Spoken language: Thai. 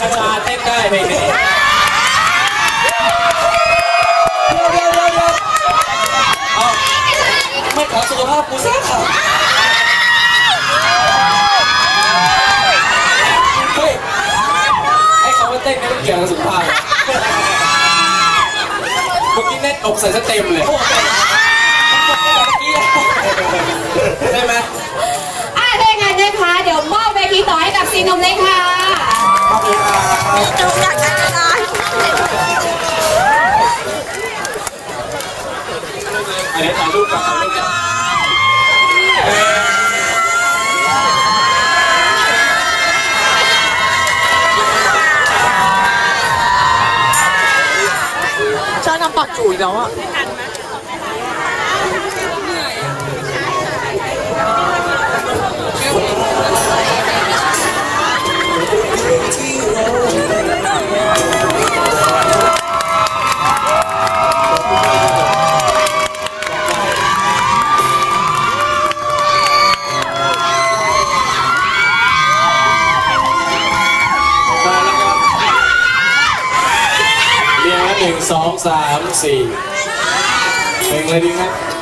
กระชาเต้นได้เพลงนี้เดี๋ยวเดี๋ยวเดี๋ยวเอาไม่ขอสุขภาพกูสักคำเฮ้ยไอ้คำว่าเต้นนี่มันเกี่ยวกับสุขภาพเหรอเมื่อกี้แน่นอกใส่สเต็มเลย อันนี้ถ่ายรูปกับถ่ นึ่งสองสามสี่เพลงอะไรดีครับ